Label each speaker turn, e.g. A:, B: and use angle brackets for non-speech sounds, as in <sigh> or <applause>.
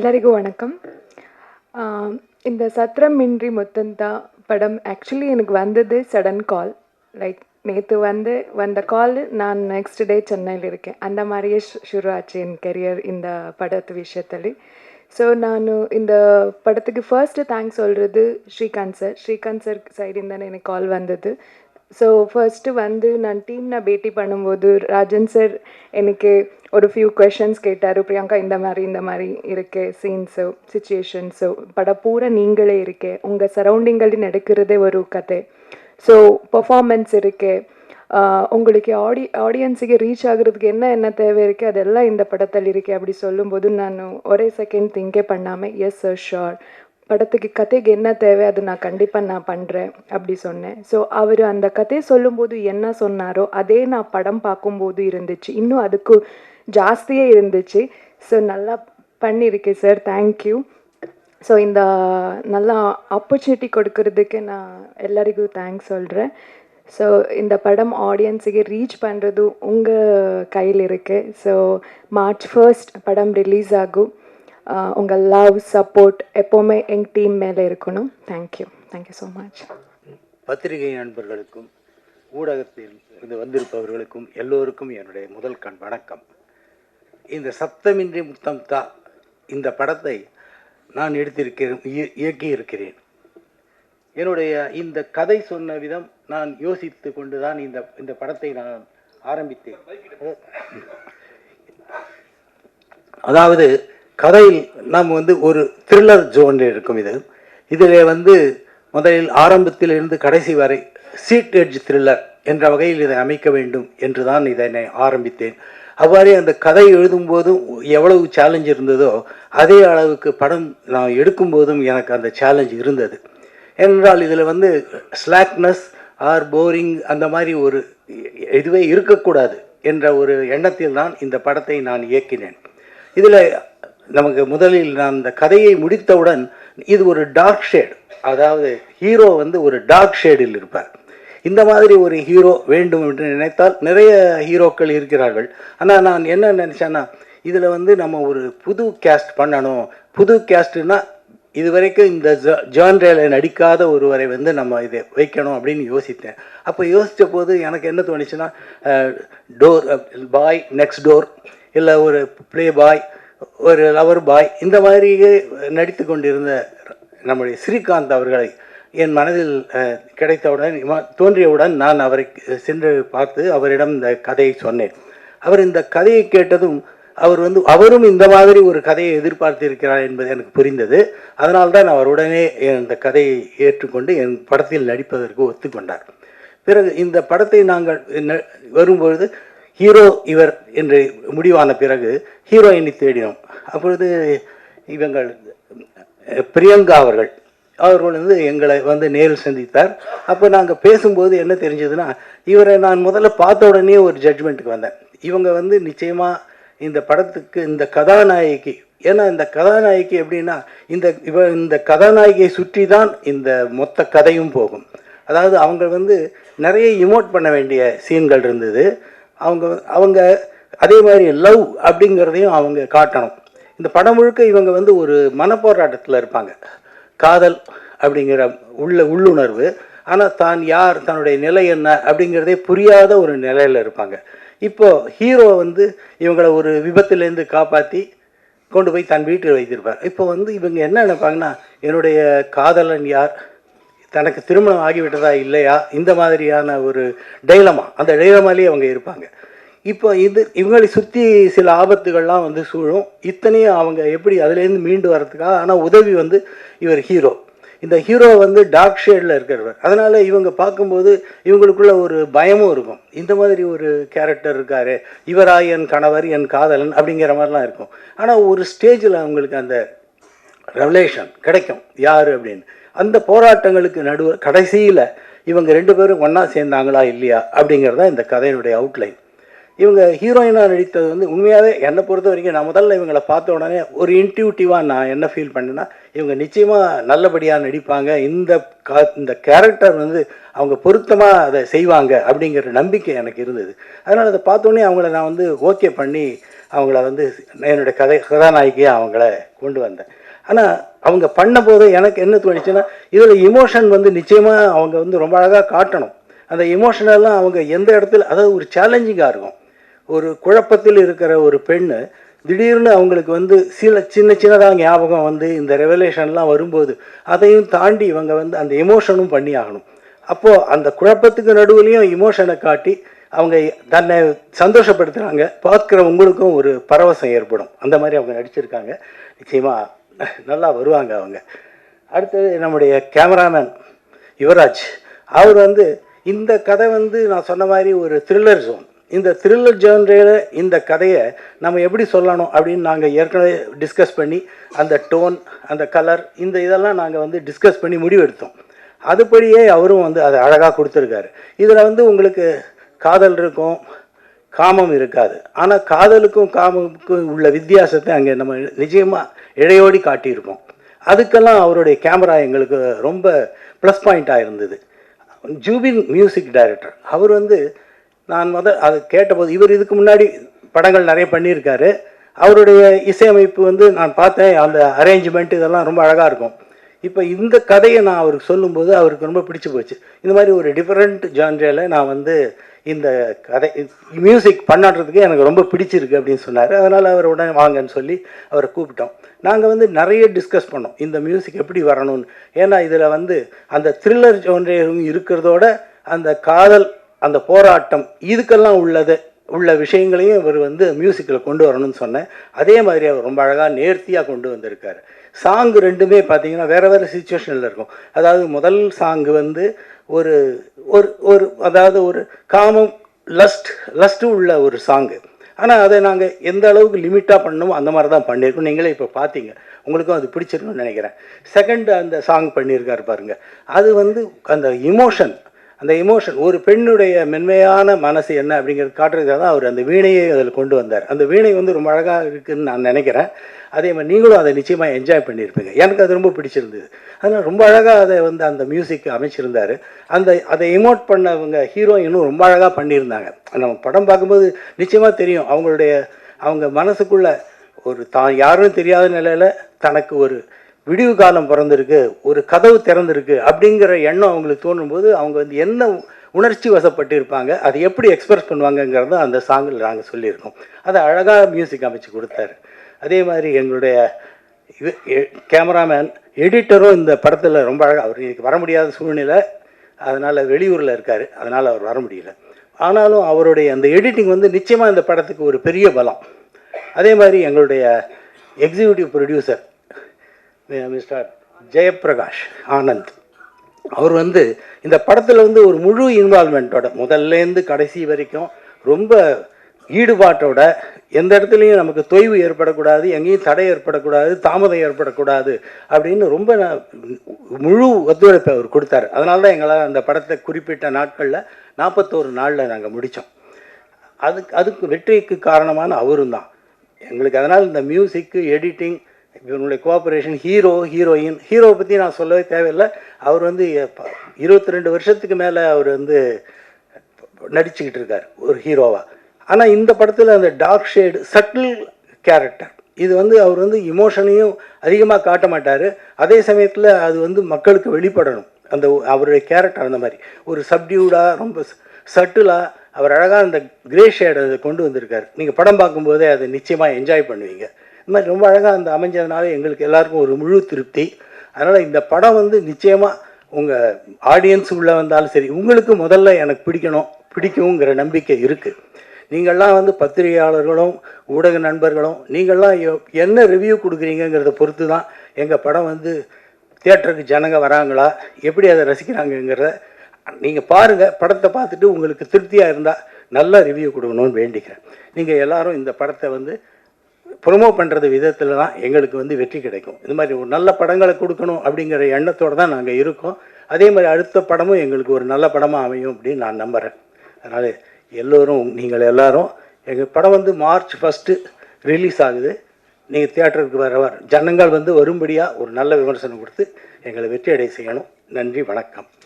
A: ಎಲ್ಲರಿಗೂ வணக்கம். இந்த சத்திரம் இன்றி மொத்தந்தா படம் ஆக்சுவலி எனக்கு வந்தது சடன் கால் லைக் நேற்று வந்து வந்த கால் நான் நெக்ஸ்ட் டே சென்னையில் இருக்கேன். அந்த மாதிரியே ஷுரு ஆச்சு என் கெரியர் இந்த படத்து விஷயத்தில். ஸோ நான் இந்த படத்துக்கு ஃபர்ஸ்ட்டு தேங்க்ஸ் சொல்கிறது Srikanth sir Srikanth sir side இருந்தால் எனக்கு கால் வந்தது. ஸோ ஃபர்ஸ்ட்டு வந்து நான் டீம்னை பேட்டி பண்ணும்போது ராஜன் சார் எனக்கு ஒரு ஃபியூ கொஷன்ஸ் கேட்டார். பிரியங்கா இந்த மாதிரி இந்த மாதிரி இருக்கே சீன்ஸோ சுச்சுவேஷன்ஸோ படம் பூரா நீங்களே இருக்கே உங்கள் சரௌண்டிங்களில் நடக்கிறதே ஒரு கதை. ஸோ பர்ஃபார்மன்ஸ் இருக்கு உங்களுக்கு ஆடி ஆடியன்ஸுக்கு ரீச் ஆகுறதுக்கு என்ன என்ன தேவை இருக்குது அதெல்லாம் இந்த படத்தில் இருக்கு அப்படி சொல்லும்போது நான் ஒரே செகண்ட் திங்கே பண்ணாமல் எஸ் சார் ஷோர் படத்துக்கு கதைக்கு என்ன தேவை அது நான் கண்டிப்பாக நான் பண்ணுறேன் அப்படி சொன்னேன். ஸோ அவர் அந்த கதையை சொல்லும்போது என்ன சொன்னாரோ அதே நான் படம் பார்க்கும்போது இருந்துச்சு. இன்னும் அதுக்கு ஜாஸ்தியே இருந்துச்சு. ஸோ நல்லா பண்ணியிருக்கேன் சார் தேங்க்யூ ஸோ இந்த நல்லா ஆப்பர்ச்சுனிட்டி கொடுக்கறதுக்கு நான் எல்லாருக்கும் தேங்க்ஸ் சொல்கிறேன் ஸோ இந்த படம் ஆடியன்ஸுக்கு ரீச் பண்ணுறது உங்கள் கையில் இருக்குது ஸோ மார்ச் ஃபர்ஸ்ட் படம் ரிலீஸ் ஆகும். உங்கள் லவ் சப்போர்ட் எப்போவுமே எங்கள் டீம் மேலே இருக்கணும். தேங்க்யூ தேங்க்யூ ஸோ மச்
B: பத்திரிகை நண்பர்களுக்கும் ஊடகத்தில் இருந்து வந்திருப்பவர்களுக்கும் எல்லோருக்கும் என்னுடைய முதல் கண் வணக்கம். இந்த சப்தமின்றி முத்தம் தா இந்த படத்தை நான் எடுத்திருக்கிறேன் இய- இயக்கியிருக்கிறேன். என்னுடைய இந்த கதை சொன்ன விதம் நான் யோசித்து கொண்டு தான் இந்த இந்த படத்தை நான் ஆரம்பித்தேன். அதாவது கதையில் நாம் வந்து ஒரு த்ரில்லர் ஜோனில் இருக்கும் இது. இதில் வந்து முதலில் ஆரம்பத்தில் இருந்து கடைசி வரை சீட் எட்ஜ் த்ரில்லர் என்ற வகையில் இதை அமைக்க வேண்டும் என்று தான் இதனை ஆரம்பித்தேன். அவ்வாறே அந்த கதை எழுதும்போதும் எவ்வளவு சேலஞ்ச் இருந்ததோ அதே அளவுக்கு படம் நான் எடுக்கும்போதும் எனக்கு அந்த சேலஞ்ச் இருந்தது. ஏனென்றால் இதில் வந்து ஸ்லாக்னஸ் ஆர் போரிங் அந்த மாதிரி ஒரு இதுவே இருக்கக்கூடாது என்ற ஒரு எண்ணத்தில் தான் இந்த படத்தை நான் இயக்கினேன். இதில் நமக்கு முதலில் நான் இந்த கதையை முடித்தவுடன் இது ஒரு டார்க் ஷேட் அதாவது ஹீரோ வந்து ஒரு டார்க் ஷேடில் இருப்பார். இந்த மாதிரி ஒரு ஹீரோ வேண்டும் என்று நினைத்தால் நிறைய ஹீரோக்கள் இருக்கிறார்கள். ஆனால் நான் என்ன நினச்சேன்னா இதில் வந்து நம்ம ஒரு புது கேஸ்ட் பண்ணணும். புது கேஸ்ட்னா இதுவரைக்கும் இந்த ஜான்ரேல நடிக்காத ஒருவரை வந்து நம்ம இதை வைக்கணும் அப்படின்னு யோசித்தேன். அப்போ யோசித்த போது எனக்கு என்ன தோணுச்சுன்னா டோர் பாய் நெக்ஸ்ட் டோர் இல்லை ஒரு ப்ளே பாய் ஒரு லவர் பாய் இந்த மாதிரியே நடித்து கொண்டிருந்த நம்முடைய ஸ்ரீகாந்த் அவர்களை என் மனதில் கிடைத்தவுடன் தோன்றியவுடன் நான் அவரை சென்று பார்த்து அவரிடம் இந்த கதையை சொன்னேன். அவர் இந்த கதையை கேட்டதும் அவர் வந்து அவரும் இந்த மாதிரி ஒரு கதையை எதிர்பார்த்திருக்கிறார் என்பது எனக்கு புரிந்தது. அதனால்தான் அவர் உடனே இந்த கதையை ஏற்றுக்கொண்டு என் படத்தில் நடிப்பதற்கு ஒத்துக்கொண்டார். பிறகு இந்த படத்தை நாங்கள் வரும்பொழுது ஹீரோ இவர் என்று முடிவான பிறகு ஹீரோயினை தேடினோம். அப்பொழுது இவங்கள் பிரியங்கா அவர்கள் அவர்கள் வந்து எங்களை வந்து நேரில் சந்தித்தார். அப்போ நாங்கள் பேசும்போது என்ன தெரிஞ்சதுன்னா இவரை நான் முதல்ல பார்த்த உடனே ஒரு ஜட்ஜ்மெண்ட்டுக்கு வந்தேன். இவங்க வந்து நிச்சயமாக இந்த படத்துக்கு இந்த கதாநாயகி ஏன்னா இந்த கதாநாயகி எப்படின்னா இந்த இவ இந்த கதாநாயகியை சுற்றி தான் இந்த மொத்த கதையும் போகும். அதாவது அவங்க வந்து நிறைய இமோட் பண்ண வேண்டிய சீன்கள் இருந்தது. அவங்க அவங்க அதே மாதிரி லவ் அப்படிங்கிறதையும் அவங்க காட்டணும். இந்த படம் முழுக்க இவங்க வந்து ஒரு மனப்போராட்டத்தில் இருப்பாங்க. காதல் அப்படிங்கிற உள்ள உள்ளுணர்வு. ஆனால் தான் யார் தன்னுடைய நிலை என்ன அப்படிங்கிறதே புரியாத ஒரு நிலையில் இருப்பாங்க. இப்போது ஹீரோ வந்து இவங்களை ஒரு விபத்துலேருந்து காப்பாற்றி கொண்டு போய் தன் வீட்டில் வைத்திருப்பார். இப்போ வந்து இவங்க என்ன நினைப்பாங்கன்னா என்னுடைய காதலன் யார்? தனக்கு திருமணம் ஆகிவிட்டதா இல்லையா? இந்த மாதிரியான ஒரு டைலமா அந்த டைலமாலேயே அவங்க இருப்பாங்க. இப்போ இது இவங்களை சுற்றி சில ஆபத்துகள்லாம் வந்து சூழும். இத்தனையும் அவங்க எப்படி அதுலேருந்து மீண்டு வரதுக்காக ஆனால் உதவி வந்து இவர் ஹீரோ இந்த ஹீரோ வந்து டார்க் ஷேடில் இருக்கிறவர். அதனால் இவங்க பார்க்கும்போது இவங்களுக்குள்ள ஒரு பயமும் இருக்கும். இந்த மாதிரி ஒரு கேரக்டர் இருக்கார். இவரா என் கணவர் என் காதலன் அப்படிங்கிற மாதிரிலாம் இருக்கும். ஆனால் ஒரு ஸ்டேஜில் அவங்களுக்கு அந்த ரெவலேஷன் கிடைக்கும். யார் அப்படின்னு. அந்த போராட்டங்களுக்கு நடுவில் கடைசியில் இவங்க ரெண்டு பேரும் ஒன்றா சேர்ந்தாங்களா இல்லையா அப்படிங்கிறது தான் இந்த கதையினுடைய அவுட்லைன் இவங்க ஹீரோயினாக நடித்தது வந்து உண்மையாகவே என்னை பொறுத்த வரைக்கும் நான் முதல்ல இவங்களை பார்த்த உடனே ஒரு இன்ட்யூட்டிவாக நான் என்ன ஃபீல் பண்ணேன்னா இவங்க நிச்சயமாக நல்லபடியாக நடிப்பாங்க. இந்த கா இந்த கேரக்டர் வந்து அவங்க பொருத்தமாக அதை செய்வாங்க அப்படிங்கிற நம்பிக்கை எனக்கு இருந்தது. அதனால் அதை பார்த்தோன்னே அவங்கள நான் வந்து ஓகே பண்ணி அவங்கள வந்து என்னுடைய கதை கதாநாயகியாக அவங்கள கொண்டு வந்தேன். ஆனால் அவங்க பண்ணும்போது எனக்கு என்ன தோணுச்சுன்னா இதில் இமோஷன் வந்து நிச்சயமாக அவங்க வந்து ரொம்ப அழகாக காட்டணும். அந்த இமோஷனெல்லாம் அவங்க எந்த இடத்துல அதாவது ஒரு சேலஞ்சிங்காக இருக்கும். ஒரு குழப்பத்தில் இருக்கிற ஒரு பெண்ணு திடீர்னு அவங்களுக்கு வந்து சில சின்ன சின்னதாக ஞாபகம் வந்து இந்த ரெவலேஷன்லாம் வரும்போது அதையும் தாண்டி இவங்க வந்து அந்த எமோஷனும் பண்ணி ஆகணும் அப்போது அந்த குழப்பத்துக்கு நடுவுலையும் இமோஷனை காட்டி அவங்க தன்னை சந்தோஷப்படுத்துகிறாங்க பார்க்குற உங்களுக்கும் ஒரு பரவசம் ஏற்படும். அந்த மாதிரி அவங்க நடிச்சிருக்காங்க. நிச்சயமாக <laughs> நல்லா வருவாங்க அவங்க. அடுத்தது நம்முடைய கேமராமேன் யுவராஜ். அவர் வந்து இந்த கதை வந்து நான் சொன்ன மாதிரி ஒரு த்ரில்லர் ஜோன் இந்த த்ரில்லர் ஜோன்றையில் இந்த கதையை நம்ம எப்படி சொல்லணும் அப்படின்னு நாங்கள் ஏற்கனவே டிஸ்கஸ் பண்ணி அந்த டோன் அந்த கலர் இந்த இதெல்லாம் நாங்கள் வந்து டிஸ்கஸ் பண்ணி முடிவெடுத்தோம். அதுபடியே அவரும் வந்து அதை அழகாக கொடுத்துருக்காரு. இதில் வந்து உங்களுக்கு காதல் இருக்கும் காமம் இருக்காது. ஆனால் காதலுக்கும் காமமுக்கும் உள்ள வித்தியாசத்தை அங்கே நம்ம நிச்சயமாக இழையோடி காட்டியிருக்கோம் அதுக்கெல்லாம் அவருடைய கேமரா எங்களுக்கு ரொம்ப ப்ளஸ் பாயிண்ட்டாக இருந்தது. ஜூபின் மியூசிக் டைரக்டர் அவர் வந்து நான் முத அது கேட்டபோது இவர் இதுக்கு முன்னாடி படங்கள் நிறைய பண்ணியிருக்காரு. அவருடைய இசையமைப்பு வந்து நான் பார்த்தேன். அந்த அரேஞ்ச்மெண்ட் இதெல்லாம் ரொம்ப அழகாக இருக்கும். இப்போ இந்த கதையை நான் அவருக்கு சொல்லும்போது அவருக்கு ரொம்ப பிடிச்சி போச்சு. இந்த மாதிரி ஒரு டிஃப்ரெண்ட் ஜான்ரியில் நான் வந்து இந்த கதை மியூசிக் பண்ணாடுறதுக்கு எனக்கு ரொம்ப பிடிச்சிருக்கு அப்படின்னு சொன்னார். அதனால் அவர் உடனே வாங்கன்னு சொல்லி அவரை கூப்பிட்டோம். நாங்கள் வந்து நிறைய டிஸ்கஸ் பண்ணோம். இந்த மியூசிக் எப்படி வரணும்னு. ஏன்னா இதில் வந்து அந்த த்ரில்லர் ஜோன்ரியும் இருக்கிறதோட அந்த காதல் அந்த போராட்டம் இதுக்கெல்லாம் உள்ளது. உள்ள விஷயங்களையும் இவர் வந்து மியூசிக்கில் கொண்டு வரணும்னு சொன்னேன். அதே மாதிரி அவர் ரொம்ப அழகாக நேர்த்தியாக கொண்டு வந்திருக்காரு. சாங் ரெண்டுமே பார்த்தீங்கன்னா வேறு வேறு சுச்சுவேஷனில் இருக்கும். அதாவது முதல் சாங்கு வந்து ஒரு ஒரு ஒரு அதாவது ஒரு காமம் லஸ்ட் லஸ்ட்டு உள்ள ஒரு சாங்கு ஆனால் அதை நாங்கள் எந்த அளவுக்கு லிமிட்டாக பண்ணணுமோ அந்த மாதிரி தான் பண்ணியிருக்கோம். நீங்களே இப்போ பார்த்தீங்க உங்களுக்கும் அது பிடிச்சிருக்குன்னு நினைக்கிறேன். செகண்ட் அந்த சாங் பண்ணியிருக்காரு பாருங்கள் அது வந்து அந்த இமோஷன் அந்த இமோஷன் ஒரு பெண்ணுடைய மென்மையான மனசு என்ன அப்படிங்கிறது காட்டுறதுக்காக தான் அவர் அந்த வீணையை அதில் கொண்டு வந்தார். அந்த வீணை வந்து ரொம்ப அழகாக இருக்குதுன்னு நான் நினைக்கிறேன். அதே மாதிரி நீங்களும் அதை நிச்சயமாக என்ஜாய் பண்ணியிருப்பீங்க. எனக்கு அது ரொம்ப பிடிச்சிருந்தது. அதனால் ரொம்ப அழகாக அதை வந்து அந்த மியூசிக் அமைச்சிருந்தார். அந்த அதை இமோட் பண்ணவங்க ஹீரோயினும் ரொம்ப அழகாக பண்ணியிருந்தாங்க. நம்ம படம் பார்க்கும்போது நிச்சயமாக தெரியும். அவங்களுடைய அவங்க மனசுக்குள்ள ஒரு தான் யாரும் தெரியாத நிலையில் தனக்கு ஒரு விடிவு காலம் பிறந்திருக்கு ஒரு கதவு திறந்திருக்கு அப்படிங்கிற எண்ணம் அவங்களுக்கு தோணும்போது அவங்க வந்து என்ன உணர்ச்சி வசப்பட்டு இருப்பாங்க அதை எப்படி எக்ஸ்பிரஸ் பண்ணுவாங்கங்கிறத அந்த சாங்கில் நாங்கள் சொல்லியிருக்கோம். அதை அழகாக மியூசிக் அமைச்சு கொடுத்தாரு. அதே மாதிரி எங்களுடைய இது கேமராமேன் எடிட்டரும் இந்த படத்தில் ரொம்ப அழகாக அவர் இன்னைக்கு வர முடியாத சூழ்நிலை அதனால் வெளியூரில் இருக்கார் அதனால் அவர் வர முடியல. ஆனாலும் அவருடைய அந்த எடிட்டிங் வந்து நிச்சயமாக இந்த படத்துக்கு ஒரு பெரிய பலம். அதே மாதிரி எங்களுடைய executive producer mister Jayaprakash Anand. அவர் வந்து இந்த படத்தில் வந்து ஒரு முழு இன்வால்மெண்ட்டோட முதல்லேருந்து கடைசி வரைக்கும் ரொம்ப ஈடுபாட்டோட எந்த இடத்துலையும் நமக்கு தொய்வு ஏற்படக்கூடாது எங்கேயும் தடை ஏற்படக்கூடாது தாமதம் ஏற்படக்கூடாது அப்படின்னு ரொம்ப முழு ஒத்துழைப்பை அவர் கொடுத்தாரு. அதனால தான் எங்களால் அந்த படத்தை குறிப்பிட்ட நாட்களில் நாற்பத்தோரு நாளில் நாங்கள் முடித்தோம் அதுக்கு அதுக்கு வெற்றிக்கு காரணமான அவரும் தான் எங்களுக்கு அதனால் இந்த மியூசிக்கு எடிட்டிங் இவனுடைய கோஆப்ரேஷன் ஹீரோ ஹீரோயின் ஹீரோவை பற்றி நான் சொல்லவே தேவையில்லை. அவர் வந்து இருபத்தி ரெண்டு வருஷத்துக்கு மேலே அவர் வந்து நடிச்சுக்கிட்டு இருக்கார் ஒரு ஹீரோவாக ஆனால் இந்த படத்தில் அந்த டார்க் ஷேடு சட்டில் கேரக்டர் இது வந்து அவர் வந்து இமோஷனையும் அதிகமாக காட்ட மாட்டார். அதே சமயத்தில் அது வந்து மக்களுக்கு வெளிப்படணும். அந்த அவருடைய கேரக்டர் அந்த மாதிரி. ஒரு சப்டியூடாக ரொம்ப சட்டிலாக அவர் அழகாக அந்த கிரே ஷேடை அதை கொண்டு வந்திருக்கார். நீங்கள் படம் பார்க்கும்போதே அதை நிச்சயமாக என்ஜாய் பண்ணுவீங்க. இந்த மாதிரி ரொம்ப அழகாக அந்த அமைஞ்சதுனால எங்களுக்கு எல்லாருக்கும் ஒரு முழு திருப்தி. அதனால் இந்த படம் வந்து நிச்சயமாக உங்கள் ஆடியன்ஸ் உள்ளே வந்தாலும் சரி உங்களுக்கு முதல்ல எனக்கு பிடிக்கணும் பிடிக்குங்கிற நம்பிக்கை இருக்குது நீங்கள்லாம் வந்து பத்திரிகையாளர்களும் ஊடக நண்பர்களும் நீங்கள்லாம் என்ன ரிவ்யூ கொடுக்குறீங்கங்கிறத பொறுத்து தான் எங்கள் படம் வந்து தியேட்டருக்கு ஜனங்க வராங்களா எப்படி அதை ரசிக்கிறாங்கங்கிறத நீங்கள் பாருங்கள் படத்தை பார்த்துட்டு உங்களுக்கு திருப்தியாக இருந்தால் நல்ல ரிவ்யூ கொடுக்கணும்னு வேண்டிக்கிறேன். நீங்கள் எல்லோரும் இந்த படத்தை வந்து ப்ரொமோ பண்ணுறது விதத்தில் தான் எங்களுக்கு வந்து வெற்றி கிடைக்கும். இது மாதிரி ஒரு நல்ல படங்களை கொடுக்கணும் அப்படிங்கிற எண்ணத்தோடு தான் நாங்கள் இருக்கோம். அதே மாதிரி அடுத்த படமும் எங்களுக்கு ஒரு நல்ல படமாக அமையும் அப்படின்னு நான் நம்புகிறேன் அதனால் எல்லோரும் நீங்கள் எல்லோரும் எங்கள் படம் வந்து மார்ச் ஃபஸ்ட்டு ரிலீஸ் ஆகுது. நீங்கள் தியேட்டருக்கு வர வர ஜனங்கள் வந்து வரும்படியாக ஒரு நல்ல விமர்சனம் கொடுத்து எங்களை வெற்றி அடைய செய்யணும். நன்றி வணக்கம்.